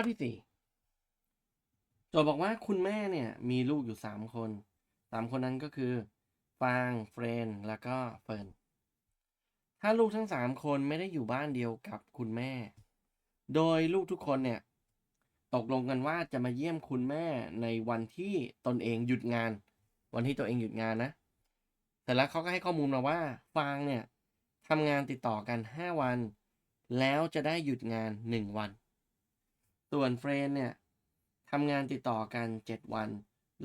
ข้อที่สี่โจทย์บอกว่าคุณแม่เนี่ยมีลูกอยู่สามคนสามคนนั้นก็คือฟางเฟรนแล้วก็เฟิร์นถ้าลูกทั้งสามคนไม่ได้อยู่บ้านเดียวกับคุณแม่ โดยลูกทุกคนเนี่ย ตกลงกันว่าจะมาเยี่ยมคุณแม่ในวันที่ตนเองหยุดงาน วันที่ตัวเองหยุดงานนะแต่แล้วเขาก็ให้ข้อมูลมาว่าฟางเนี่ยทำงานติดต่อกันห้าวัน แล้วจะได้หยุดงานหนึ่งวัน ส่วนเฟรนเนี่ยทำงานติดต่อกันเจ็ดวัน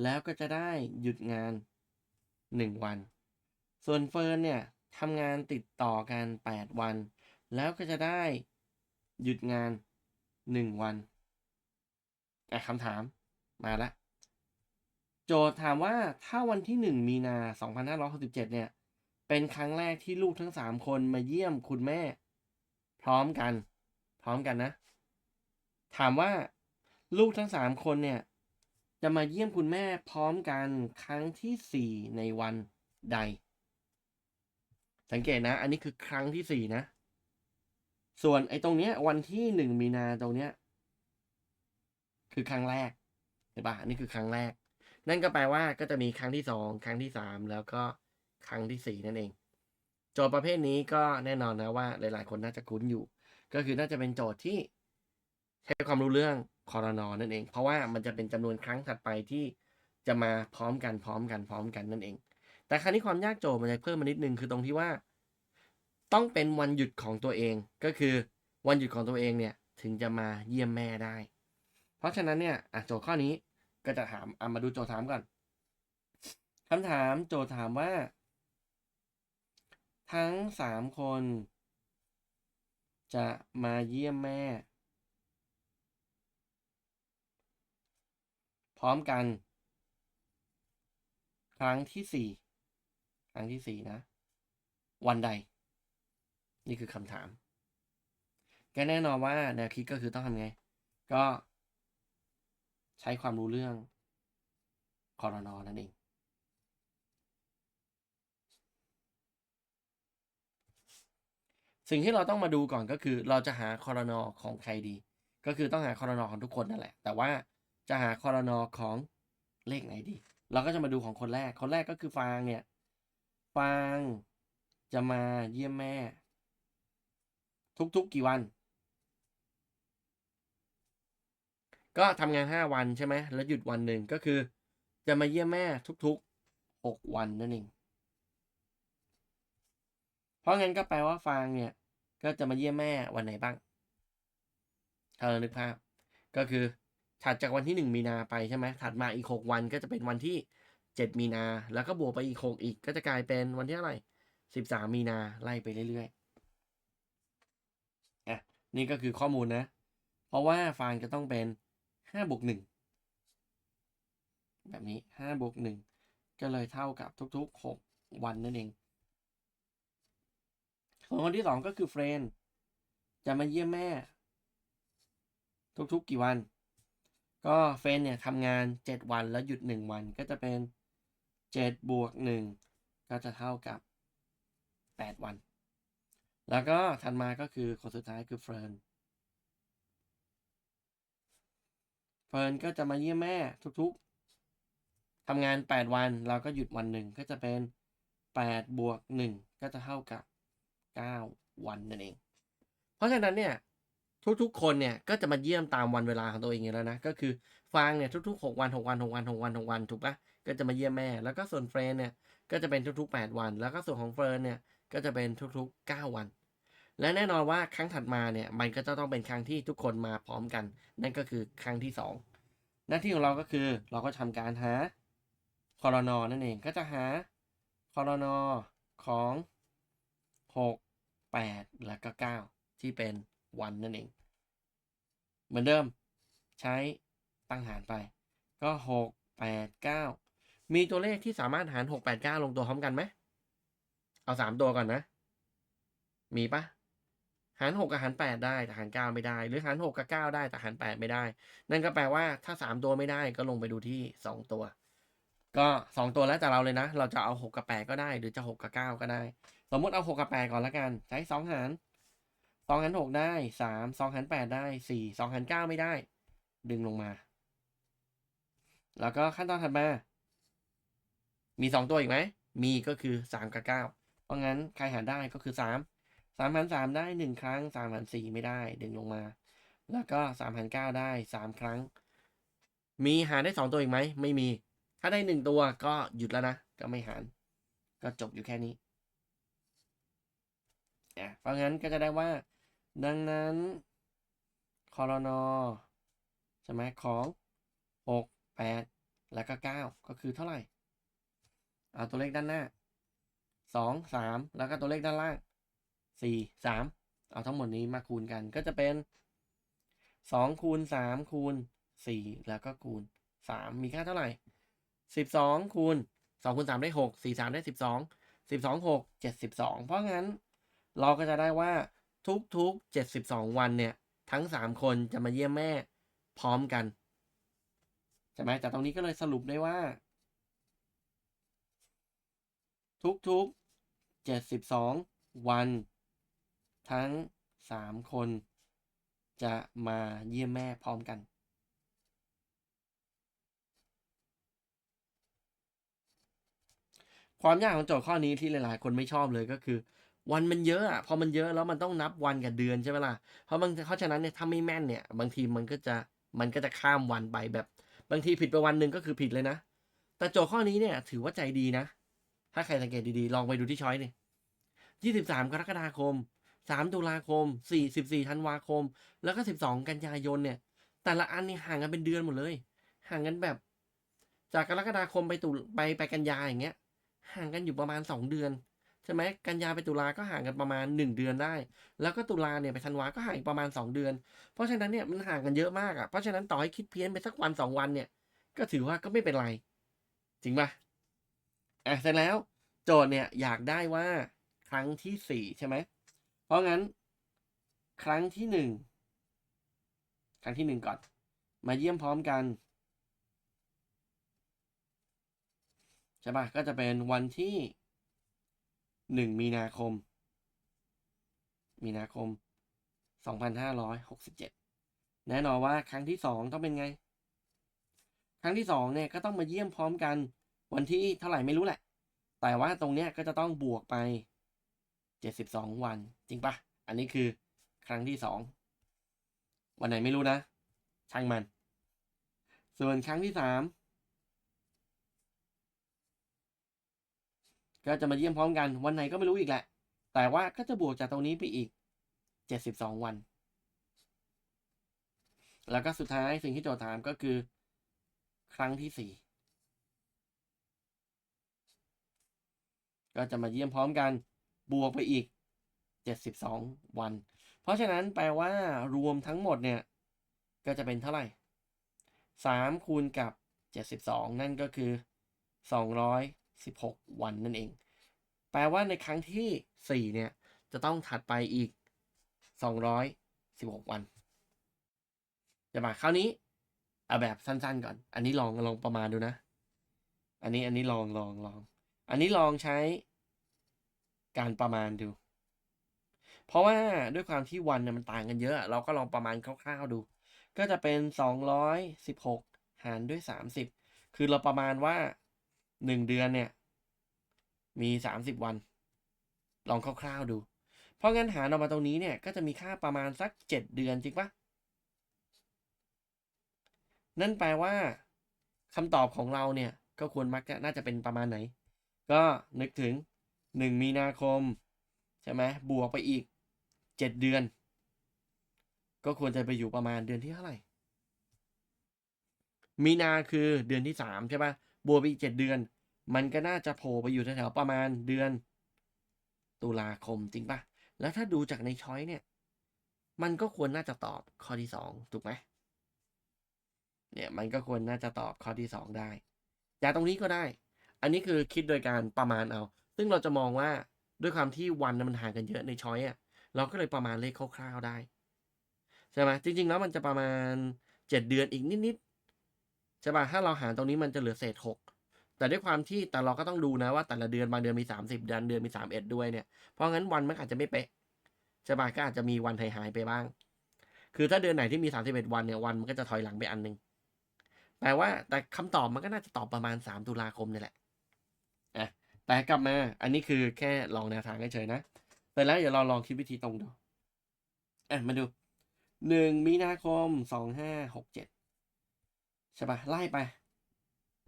แล้วก็จะได้หยุดงานหนึ่งวัน ส่วนเฟิร์นเนี่ยทำงานติดต่อกันแปดวัน แล้วก็จะได้หยุดงานหนึ่งวันอะคำถามมาละ โจทย์ถามว่าถ้าวันที่หนึ่งมีนาสองพันห้าร้อยหกสิบเจ็ดเนี่ย เป็นครั้งแรกที่ลูกทั้งสามคนมาเยี่ยมคุณแม่ พร้อมกัน พร้อมกันนะ ถามว่าลูกทั้งสามคนเนี่ย จะมาเยี่ยมคุณแม่พร้อมกันครั้งที่สี่ในวันใด สังเกตนะ อันนี้คือครั้งที่สี่นะ ส่วนไอ้ตรงเนี้ย วันที่หนึ่งมีนาตรงเนี้ย คือครั้งแรกเห็นปะอันนี้คือครั้งแรก นั่นก็แปลว่าก็จะมีครั้งที่สองครั้งที่สามแล้วก็ครั้งที่สี่นั่นเอง โจทย์ประเภทนี้ก็แน่นอนนะว่าหลาย ๆ คนน่าจะคุ้นอยู่ ก็คือน่าจะเป็นโจทย์ที่ ใช้ความรู้เรื่องคอรนอนั่นเอง เพราะว่ามันจะเป็นจำนวนครั้งถัดไปที่จะมาพร้อมกันพร้อมกันพร้อมกันนั่นเอง แต่ครั้นี้ความยากโจทย์มันจะเพิ่มมานิดนึงคือตรงที่ว่า ต้องเป็นวันหยุดของตัวเองก็คือวันหยุดของตัวเองเนี่ยถึงจะมาเยี่ยมแม่ได้ เพราะฉะนั้นเนี่ยอะโจทย์ข้อนี้ก็จะถามอะมาดูโจทย์ถามก่อนคำถามโจทย์ถามว่า ทั้งสามคน จะมาเยี่ยมแม่ ร้อมกัน ครั้งที่สี่ครั้งที่สี่นะ วันใด นี่คือคำถามก็แน่นอนว่าแนวคิดก็คือต้องทำไง ก็ใช้ความรู้เรื่องคอรนอนั่นเอง สิ่งที่เราต้องมาดูก่อนก็คือ เราจะหาคอรนอของใครดี ก็คือต้องหาคอรนอของทุกคนนั่นแหละ แต่ว่า จะหาคอรนอของเลขไหนดี เราก็จะมาดูของคนแรก คนแรกก็คือฟางเนี่ย ฟางจะมาเยี่ยมแม่ ทุกๆกี่วัน ก็ทำงานห้าวันใช่ไหม แล้วหยุดวันหนึ่งก็คือ จะมาเยี่ยมแม่ทุกๆหกวันนั่นเอง เพราะงั้นก็แปลว่าฟางเนี่ย ก็จะมาเยี่ยมแม่วันไหนบ้างเธอนึกภาพ ก็คือ ถัดจากวันที่หนึ่งมีนาไปใช่ไหมถัดมาอีกหกวันก็จะเป็นวันที่เจ็ดมีนา แล้วก็บวกไปอีกหกอีก ก็จะกลายเป็นวันที่เท่าไร่สิบสามมีนาไล่ไปเรื่อยๆอะนี่ก็คือข้อมูลนะ เพราะว่าฟางจะต้องเป็นห้าบวกหนึ่งแบบนี้ห้าบวกหนึ่งก็เลยเท่ากับทุกๆหกวันนั่นเองส่วนคนที่สองก็คือเฟรนจะมาเยี่ยมแม่ ทุกๆ กี่วัน ก็เฟรนเนี่ยทำงานเจ็ดวันแล้วหยุดหนึ่งวันก็จะเป็นเจ็ดบวกหนึ่งก็จะเท่ากับแปดวัน แล้วก็ถัดมาก็คือคนสุดท้ายคือเฟิร์นเฟิร์นก็จะมาเยี่ยมแม่ทุกๆทำงานแปดวันเราก็หยุดวันหนึ่งก็จะเป็นแปดบวกหนึ่งก็จะเท่ากับเก้าวันนั่นเอง เพราะฉะนั้นเนี่ย ทุกๆ คนเนี่ยก็จะมาเยี่ยมตามวันเวลาของตัวเองอยู่แล้วนะ ก็คือฟางเนี่ยทุกๆหกวันหกวันหกวันหกวันหกวันถูกปะก็จะมาเยี่ยมแม่ แล้วก็ส่วนเฟรนเนี่ยก็จะเป็นทุกๆแปดวัน แล้วก็ส่วนของเฟิร์นเนี่ยก็จะเป็นทุกๆเก้าวัน และแน่นอนว่าครั้งถัดมาเนี่ยมันก็จะต้องเป็นครั้งที่ทุกคนมาพร้อมกัน นั่นก็คือครั้งที่สองหน้าที่ของเราก็คือเราก็ทำการหาคอรนอนั่นเองก็จะหาคอรนอของหกแปดแล้วก็เก้าที่เป็น วันนั่นเอง เหมือนเดิมใช้ตั้งหารไป ก็หกแปดเก้ามีตัวเลขที่สามารถหารหกแปดเก้าลงตัวพร้อมกันไหม เอาสามตัวก่อนนะ มีปะหารหกกับหารแปดได้แต่หารเก้าไม่ได้ หรือหารหกกับเก้าได้แต่หารแปดไม่ได้ นั่นก็แปลว่าถ้าสามตัวไม่ได้ก็ลงไปดูที่สองตัว ก็สองตัวแล้วแต่เราเลยนะ เราจะเอาหกกับแปดก็ได้ หรือจะหกกับเก้าก็ได้ สมมติเอาหกกับแปดก่อนละกัน ใช้สองหาร สองหารหกได้สามสองหารแปดได้สี่สองหารเก้าไม่ได้ ดึงลงมา แล้วก็ขั้นตอนถัดมา มีสองตัวอีกไหม มีก็คือสามกับเก้าเพราะงั้นใครหารได้ก็คือสามสามหารสามได้หนึ่งครั้งสามหารสี่ไม่ได้ ดึงลงมา แล้วก็สามหารเก้าได้สามครั้ง มีหารได้สองตัวอีกไหม ไม่มี ถ้าได้หนึ่งตัวก็หยุดแล้วนะ ก็ไม่หาร ก็จบอยู่แค่นี้เพราะงั้นก็จะได้ว่า ดังนั้นคอรนอใช่ไหมของหกแปดแล้วก็เก้าก็คือเท่าไหร่เอาตัวเลขด้านหน้าสองสามแล้วก็ตัวเลขด้านล่างสี่สามเอาทั้งหมดนี้มาคูณกันก็จะเป็นสองคูณสามคูณสี่แล้วก็คูณสามมีค่าเท่าไหร่สิบสองคูณสองคูณสามได้หกสี่สามได้สิบสองสิบสองหกเจ็ดสิบสองเพราะงั้นเราก็จะได้ว่า ทุกๆเจ็ดสิบสองวันเนี่ย ทั้งสามคนจะมาเยี่ยมแม่พร้อมกันใช่ไหมแต่ตรงนี้ก็เลยสรุปได้ว่า ทุกๆเจ็ดสิบสองวัน ทั้งสามคน จะมาเยี่ยมแม่พร้อมกันความยากของโจทย์ข้อนี้ที่หลาย ๆ คนไม่ชอบเลยก็คือ วันมันเยอะอะพอมันเยอะแล้วมันต้องนับวันกับเดือนใช่ไหมล่ะเพราะบางเพราะฉะนั้นเนี่ยถ้าไม่แม่นเนี่ย บางทีมันก็จะมันก็จะข้ามวันไปแบบ บางทีผิดไปวันหนึ่งก็คือผิดเลยนะ แต่โจทย์ข้อนี้เนี่ย ถือว่าใจดีนะ ถ้าใครสังเกตดีๆ ลองไปดูที่ช้อยดิยี่สิบสามกรกฎาคมสามตุลาคมสี่สิบสี่ธันวาคม แล้วก็สิบสองกันยายนเนี่ย แต่ละอันนี่ห่างกันเป็นเดือนหมดเลย ห่างกันแบบ จากกรกฎาคมไปตุไปไปกันยาอย่างเงี้ย ห่างกันอยู่ประมาณสองเดือน ใช่ไหมกันยาไปตุลาก็ห่างกันประมาณหนึ่งเดือนได้ แล้วก็ตุลาเนี่ยไปธันวาก็ห่างอีกประมาณสองเดือน เพราะฉะนั้นเนี่ยมันห่างกันเยอะมากอะเพราะฉะนั้นต่อให้คิดเพี้ยนไปสักวันสองวันเนี่ย ก็ถือว่าก็ไม่เป็นไร จริงปะอะเสร็จแล้วโจทย์เนี่ยอยากได้ว่าครั้งที่สี่ใช่ไหม เพราะงั้น ครั้งที่หนึ่งครั้งที่หนึ่งก่อน มาเยี่ยมพร้อมกันใช่ปะก็จะเป็นวันที่ หนึ่งมีนาคม มีนาคมสองพันห้าร้อยหกสิบเจ็ดแน่นอนว่าครั้งที่สองต้องเป็นไง ครั้งที่สองเนี่ยก็ต้องมาเยี่ยมพร้อมกันวันที่เท่าไหร่ไม่รู้แหละ แต่ว่าตรงเนี้ยก็จะต้องบวกไปเจ็ดสิบสองวัน จริงปะอันนี้คือครั้งที่สองวันไหนไม่รู้นะ ช่างมัน ส่วนครั้งที่สาม ก็จะมาเยี่ยมพร้อมกันวันไหนก็ไม่รู้อีกแหละ แต่ว่าก็จะบวกจากตรงนี้ไปอีกเจ็ดสิบสองวัน แล้วก็สุดท้ายสิ่งที่โจทย์ถามก็คือ ครั้งที่สี่ก็จะมาเยี่ยมพร้อมกันบวกไปอีกเจ็ดสิบสองวัน เพราะฉะนั้นแปลว่ารวมทั้งหมดเนี่ย ก็จะเป็นเท่าไหร่สามคูณกับเจ็ดสิบสองนั่นก็คือส องร้อยสิบหกวันนั่นเอง แปลว่าในครั้งที่สี่เนี่ย จะต้องถัดไปอีกสองร้อยสิบหกวัน จะมาคราวนี้เอาแบบสั้นๆก่อน อันนี้ลองลองประมาณดูนะ อันนี้อันนี้ลองลองลอง อันนี้ลองใช้การประมาณดู เพราะว่าด้วยความที่วันเนี่ยมันต่างกันเยอะ เราก็ลองประมาณคร่าวๆดู ก็จะเป็นสองร้อยสิบหกหารด้วยสามสิบคือเราประมาณว่า หนึ่งเดือนเนี่ย มีสามสิบวัน ลองคร่าวๆดู เพราะงั้นหารออกมาตรงนี้เนี่ย ก็จะมีค่าประมาณสักเจ็ดเดือนจริงปะนั่นแปลว่าคำตอบของเราเนี่ย ก็ควรมักจะน่าจะเป็นประมาณไหน ก็นึกถึงหนึ่งมีนาคม ใช่ไหมบวกไปอีกเจ็ดเดือน ก็ควรจะไปอยู่ประมาณเดือนที่เท่าไหร่ มีนาคือเดือนที่สามใช่ปะ บวกไปอีกเจ็ดเดือน มันก็น่าจะโผล่ไปอยู่แถวๆประมาณเดือน ตุลาคมจริงปะแล้วถ้าดูจากในช้อยเนี่ย มันก็ควรน่าจะตอบข้อที่สองถูกไหมเนี่ยมันก็ควรน่าจะตอบข้อที่สองได้ จากตรงนี้ก็ได้ อันนี้คือคิดโดยการประมาณเอา ซึ่งเราจะมองว่าด้วยความที่วันมันห่างกันเยอะในช้อยอะเราก็เลยประมาณเลขคร่าวๆได้ใช่ไหมจริง ๆ แล้วมันจะประมาณเจ็ดเดือนอีกนิดๆ ใช่ป่ะถ้าเราหารตรงนี้มันจะเหลือเศษหกแต่ด้วยความที่แต่เราก็ต้องดูนะว่าแต่ละเดือนบางเดือนมีสามสิบเดือนเดือนมีสามเอ็ดด้วยเนี่ยเพราะงั้นวันมันอาจจะไม่เป๊ะใช่ป่ะก็อาจจะมีวันหายๆไปบ้าง คือถ้าเดือนไหนที่มี 31 วันเนี่ยวันมันก็จะถอยหลังไปอันหนึ่งแต่ว่าแต่คำตอบมันก็น่าจะตอบประมาณ 3 ตุลาคมนี่แหละอะแต่กลับมาอันนี้คือแค่ลองแนวทางเฉยๆนะแต่แล้วเดี๋ยวเราลองคิดวิธีตรงดูอะมาดูหนึ่งมีนาคมสองห้าหกเจ็ด ใช่ปะไล่ไป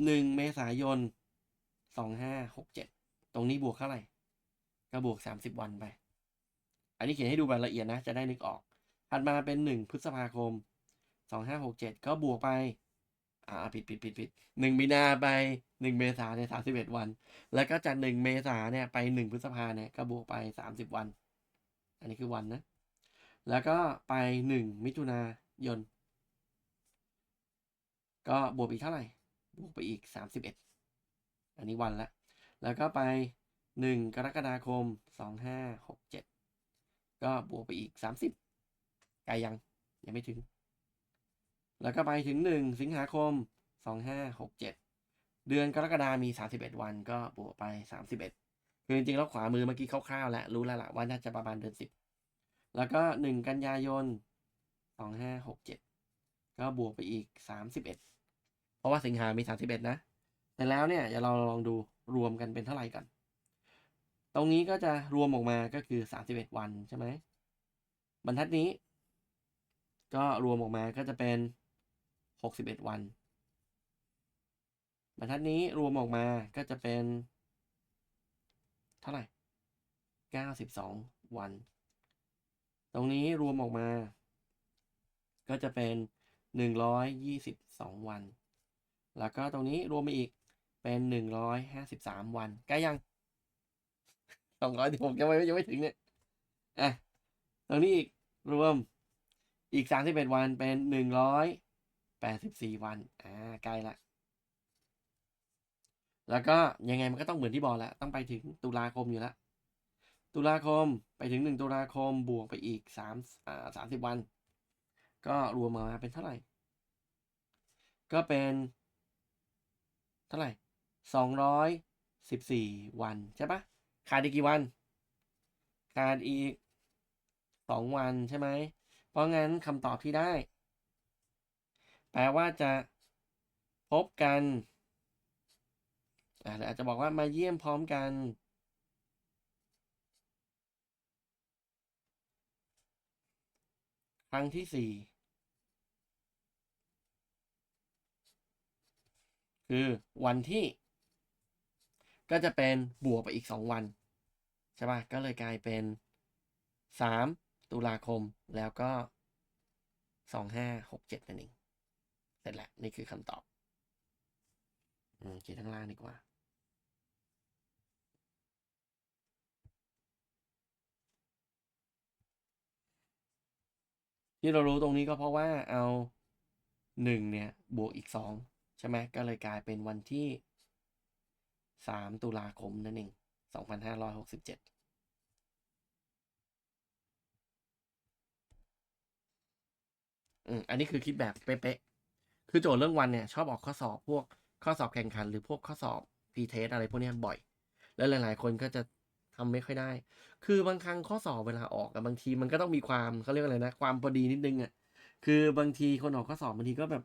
หนึ่งเมษายนสองห้าหกเจ็ดตรงนี้บวกเท่าไหร่ ก็บวกสามสิบวันไป อันนี้เขียนให้ดูแบบละเอียดนะ จะได้นึกออก ถัดมาเป็นหนึ่งพฤษภาคมสองห้าหกเจ็ดก็บวกไป อ่าผิดผิดผิดผิดหนึ่งมีนาไปหนึ่งเมษาเนี่ยสามสิบเอ็ดวัน แล้วก็จากหนึ่งเมษาเนี่ยไปหนึ่งพฤษภาเนี่ยก็บวกไปสามสิบวัน อันนี้คือวันนะ แล้วก็ไปหนึ่งมิถุนายน ก็บวกอีกเท่าไหร่ บวกไปอีก 31 อันนี้วันละ แล้วก็ไป 1 กรกฎาคม 2567 ก็บวกไปอีก 30ไกลยัง ยังไม่ถึง แล้วก็ไปถึง 1 สิงหาคม 2567 เดือนกรกฎามี 31 วันก็บวกไป 31 คือจริงๆแล้วขวามือเมื่อกี้คร่าวๆแล้วรู้แล้วล่ะว่าน่าจะประมาณเดือน 10 แล้วก็ 1 กันยายน 2567ก็บวกไปอีก 31 ราะว่าสิงหามีสามสิบเอ็ดนะ แต่แล้วเนี่ยเดี๋ยวเราลองดูรวมกันเป็นเท่าไหร่ก่อนตรงนี้ก็จะรวมออกมาก็คือสามสิบเอ็ดวันใช่ไหม บรรทัดนี้ ก็รวมออกมาก็จะเป็นหกสิบเอ็ดวัน บรรทัดนี้รวมออกมาก็จะเป็น เท่าไหร่เก้าสิบสองวัน ตรงนี้รวมออกมา ก็จะเป็นหนึ่งร้อยยี่สิบสองวัน แล้วก็ตรงนี้รวมไปอีกเป็นหนึ่งร้อยห้าสิบสามวันใกล้ยังสองร้อยที่ผมยังไม่ยังไม่ถึงเนี่ยอะตรงนี้อีกรวมอีกสามสิบเอ็ดวันเป็นหนึ่งร้อยแปดสิบสี่วันอ่าใกล้ละแล้วก็ยังไงมันก็ต้องเหมือนที่บอกแหละต้องไปถึงตุลาคมอยู่แล้วตุลาคมไปถึงหนึ่งตุลาคมบวกไปอีกสามอ่าสามสิบวัน ก็รวมมาเป็นเท่าไหร่ ก็เป็น ท่าไหร่สองร้อยสิบสี่วันใช่ปะขาดอีกกี่วัน ขาดอีกสองวันใช่ไหม เพราะงั้นคำตอบที่ได้ แปลว่าจะพบกันอาอาจจะบอกว่ามาเยี่ยมพร้อมกัน ครั้งที่สี่ คือวันที่ ก็จะเป็นบวกไปอีกสองวัน ใช่ป่ะ ก็เลยกลายเป็นสามตุลาคมแล้วก็สองห้าหกเจ็ดนั่นเองเสร็จแล้วนี่คือคำตอบอืมเขียนข้างล่างดีกว่าที่เรารู้ตรงนี้ก็เพราะว่าเอาหนึ่งเนี่ย บวกอีกสอง ใช่ไหมก็เลยกลายเป็นวันที่สามตุลาคมนั่นเองสองพันห้าร้อยหกสิบเจ็ดอืมอันนี้คือคิดแบบเป๊ะๆ คือโจทย์เรื่องวันเนี่ย ชอบออกข้อสอบพวกข้อสอบแข่งขัน หรือพวกข้อสอบพีเทสอะไรพวกนี้บ่อย แล้วหลายๆ คนก็จะทำไม่ค่อยได้ คือบางครั้งข้อสอบเวลาออกอะบางทีมันก็ต้องมีความเขาเรียกอะไรนะ ความพอดีนิดนึงอะคือบางทีคนออกข้อสอบบางทีก็แบบ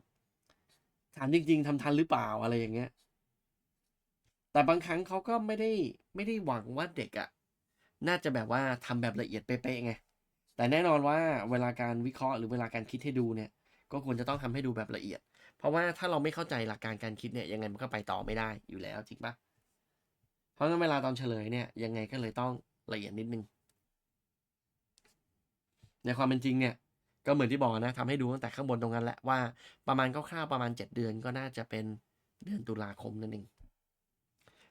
ถามจริง ๆทำทันหรือเปล่าอะไรอย่างเงี้ย แต่บางครั้งเขาก็ไม่ได้ไม่ได้หวังว่าเด็กอะน่าจะแบบว่าทำแบบละเอียดเป๊ะๆไง แต่แน่นอนว่าเวลาการวิเคราะห์หรือเวลาการคิดให้ดูเนี่ย ก็ควรจะต้องทำให้ดูแบบละเอียด เพราะว่าถ้าเราไม่เข้าใจหลักการการคิดเนี่ยยังไงมันก็ไปต่อไม่ได้อยู่แล้วจริงปะเพราะงั้นเวลาตอนเฉลยเนี่ยยังไงก็เลยต้องละเอียดนิดนึงในความเป็นจริงเนี่ย ก็เหมือนที่บอกนะทำให้ดูตั้งแต่ข้างบนตรงนั้นแหละว่าประมาณคร่าวๆประมาณเจ็ดเดือนก็น่าจะเป็นเดือนตุลาคมนั่นเอง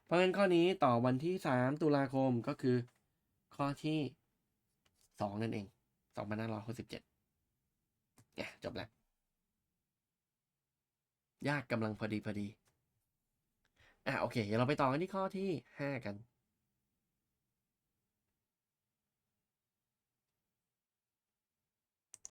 เพราะงั้นข้อนี้ต่อวันที่สามตุลาคมก็คือข้อที่สองนั่นเองสองพันห้าร้อยหกสิบเจ็ดเนี่ยจบแล้ว ยากกำลังพอดีพอดี อะโอเค เดี๋ยวเราไปต่อกันที่ข้อที่ห้ากัน